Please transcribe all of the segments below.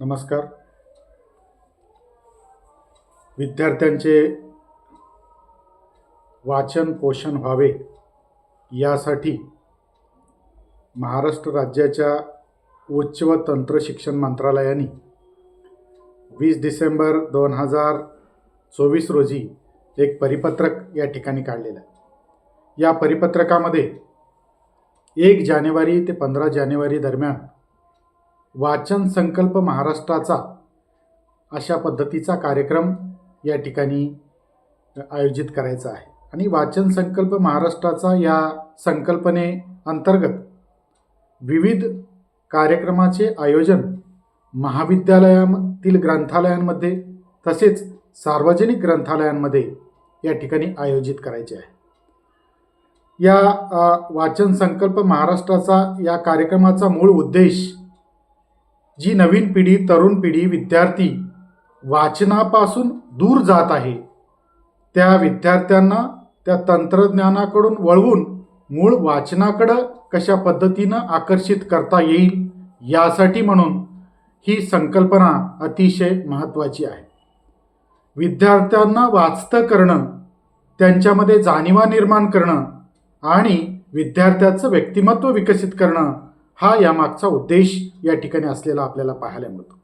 नमस्कार. विद्यार्थ्यांचे वाचन पोषण व्हावे यासाठी महाराष्ट्र राज्याच्या उच्च व तंत्र शिक्षण मंत्रालयाने वीस डिसेंबर दोन हजार चोवीस रोजी एक परिपत्रक या ठिकाणी काढलेलं आहे. या परिपत्रकामध्ये एक जानेवारी ते पंधरा जानेवारी दरम्यान वाचन संकल्प महाराष्ट्राचा अशा पद्धतीचा कार्यक्रम या ठिकाणी आयोजित करायचा आहे. आणि वाचन संकल्प महाराष्ट्राचा या संकल्पने अंतर्गत विविध कार्यक्रमाचे आयोजन महाविद्यालयातील ग्रंथालयांमध्ये तसेच सार्वजनिक ग्रंथालयांमध्ये या ठिकाणी आयोजित करायचे आहे. या वाचन संकल्प महाराष्ट्राचा या कार्यक्रमाचा मूळ उद्देश जी नवीन पिढी तरुण पिढी विद्यार्थी वाचनापासून दूर जात आहे त्या विद्यार्थ्यांना त्या तंत्रज्ञानाकडून वळवून मूळ वाचनाकडं कशा पद्धतीनं आकर्षित करता येईल यासाठी म्हणून ही संकल्पना अतिशय महत्त्वाची आहे. विद्यार्थ्यांना वाचतं करणं त्यांच्यामध्ये जाणीवा निर्माण करणं आणि विद्यार्थ्याचं व्यक्तिमत्व विकसित करणं हा यामागचा उद्देश या ठिकाणी असलेला आपल्याला पाहायला मिळतो.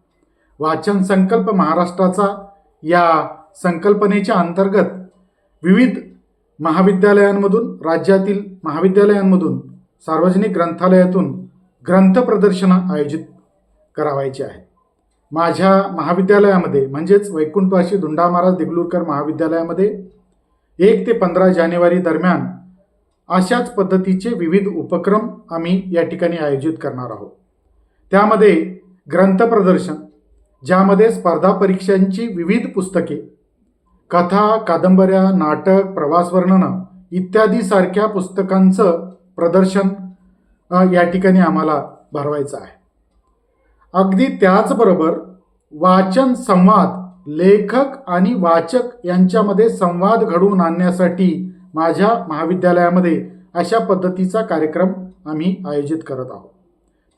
वाचन संकल्प महाराष्ट्राचा या संकल्पनेच्या अंतर्गत विविध महाविद्यालयांमधून राज्यातील महाविद्यालयांमधून सार्वजनिक ग्रंथालयातून ग्रंथ प्रदर्शनं आयोजित करावायची आहेत. माझ्या महाविद्यालयामध्ये म्हणजेच वैकुंठवाशी धुंडा महाराज देगलूरकर महाविद्यालयामध्ये एक ते पंधरा जानेवारी दरम्यान अशाच पद्धतीचे विविध उपक्रम आम्ही या ठिकाणी आयोजित करणार आहोत. त्यामध्ये ग्रंथ प्रदर्शन ज्यामध्ये स्पर्धा परीक्षांची विविध पुस्तके कथा कादंबऱ्या नाटक प्रवास वर्णनं इत्यादी सारख्या पुस्तकांचं प्रदर्शन या ठिकाणी आम्हाला भरवायचं आहे. अगदी त्याचबरोबर वाचन संवाद लेखक आणि वाचक यांच्यामध्ये संवाद घडवून आणण्यासाठी माझ्या महाविद्यालयामध्ये अशा पद्धतीचा कार्यक्रम आम्ही आयोजित करत आहोत.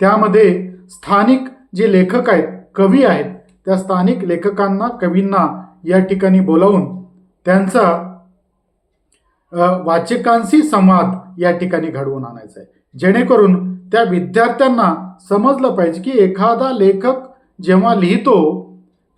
त्यामध्ये स्थानिक जे लेखक आहेत कवी आहेत त्या स्थानिक लेखकांना कवींना या ठिकाणी बोलावून त्यांचा वाचकांशी संवाद या ठिकाणी घडवून आणायचा आहे. जेणेकरून त्या विद्यार्थ्यांना समजलं पाहिजे की एखादा लेखक जेव्हा लिहितो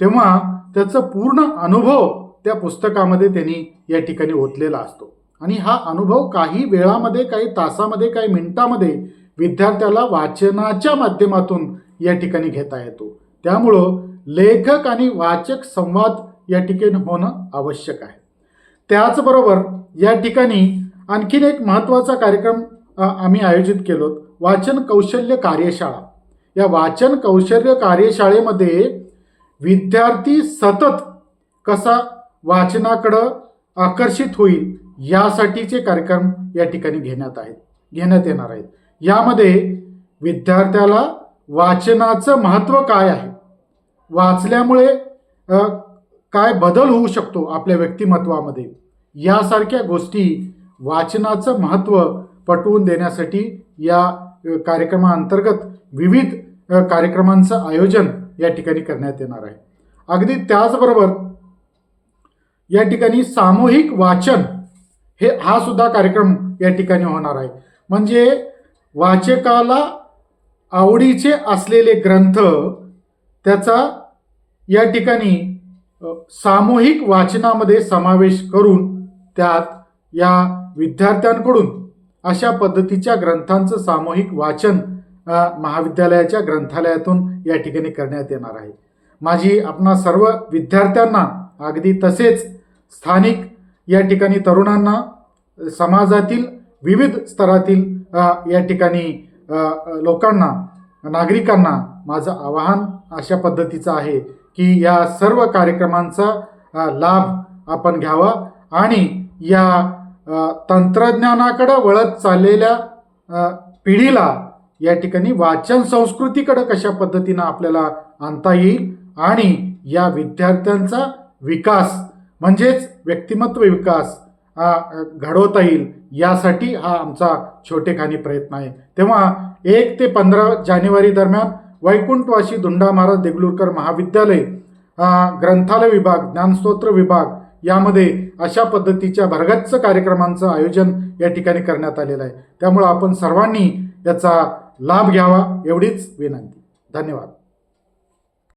तेव्हा त्याचं पूर्ण अनुभव त्या पुस्तकामध्ये त्यांनी या ठिकाणी ओतलेला असतो. आणि हा अनुभव काही वेळामध्ये काही तासामध्ये काही मिनिटामध्ये विद्यार्थ्याला वाचनाच्या माध्यमातून या ठिकाणी घेता येतो. त्यामुळं लेखक आणि वाचक संवाद या ठिकाणी होणं आवश्यक आहे. त्याचबरोबर या ठिकाणी आणखीन एक महत्त्वाचा कार्यक्रम आम्ही आयोजित केलो वाचन कौशल्य कार्यशाळा. या वाचन कौशल्य कार्यशाळेमध्ये विद्यार्थी सतत कसा वाचनाकडं आकर्षित होईल यासाठीचे कार्यक्रम या ठिकाणी घेण्यात आहेत घेण्यात येणार आहेत. यामध्ये विद्यार्थ्याला वाचनाचं महत्त्व काय आहे? वाचल्यामुळे काय बदल होऊ शकतो आपल्या व्यक्तिमत्वामध्ये? यासारख्या गोष्टी वाचनाचं महत्त्व पटवून देण्यासाठी या कार्यक्रमाअंतर्गत विविध कार्यक्रमांचं आयोजन या ठिकाणी करण्यात येणार आहे. अगदी त्याचबरोबर या ठिकाणी सामूहिक वाचन हे हा सुद्धा कार्यक्रम या ठिकाणी होणार आहे. म्हणजे वाचकाला आवडीचे असलेले ग्रंथ त्याचा या ठिकाणी सामूहिक वाचनामध्ये समावेश करून त्यात या विद्यार्थ्यांकडून अशा पद्धतीच्या ग्रंथांचं सामूहिक वाचन महाविद्यालयाच्या ग्रंथालयातून या ठिकाणी करण्यात येणार आहे. माझी आपणा सर्व विद्यार्थ्यांना अगदी तसेच स्थानिक या ठिकाणी तरुणांना समाजातील विविध स्तरातील या ठिकाणी लोकांना नागरिकांना माझं आवाहन अशा पद्धतीचं आहे की या सर्व कार्यक्रमांचा लाभ आपण घ्यावा आणि या तंत्रज्ञानाकडं वळत चाललेल्या पिढीला या ठिकाणी वाचन संस्कृतीकडं कशा पद्धतीनं आपल्याला आणता येईल आणि या विद्यार्थ्यांचा विकास म्हणजेच व्यक्तिमत्व विकास घडवता येईल यासाठी हा आमचा छोटेखानी प्रयत्न आहे. तेव्हा एक ते पंधरा जानेवारी दरम्यान वैकुंठवासी धुंडा महाराज देगलूरकर महाविद्यालय ग्रंथालय विभाग ज्ञानस्तोत्र विभाग यामध्ये अशा पद्धतीच्या भरगच्च कार्यक्रमांचं आयोजन या ठिकाणी करण्यात आलेलं आहे. त्यामुळं आपण सर्वांनी याचा लाभ घ्यावा एवढीच विनंती. धन्यवाद.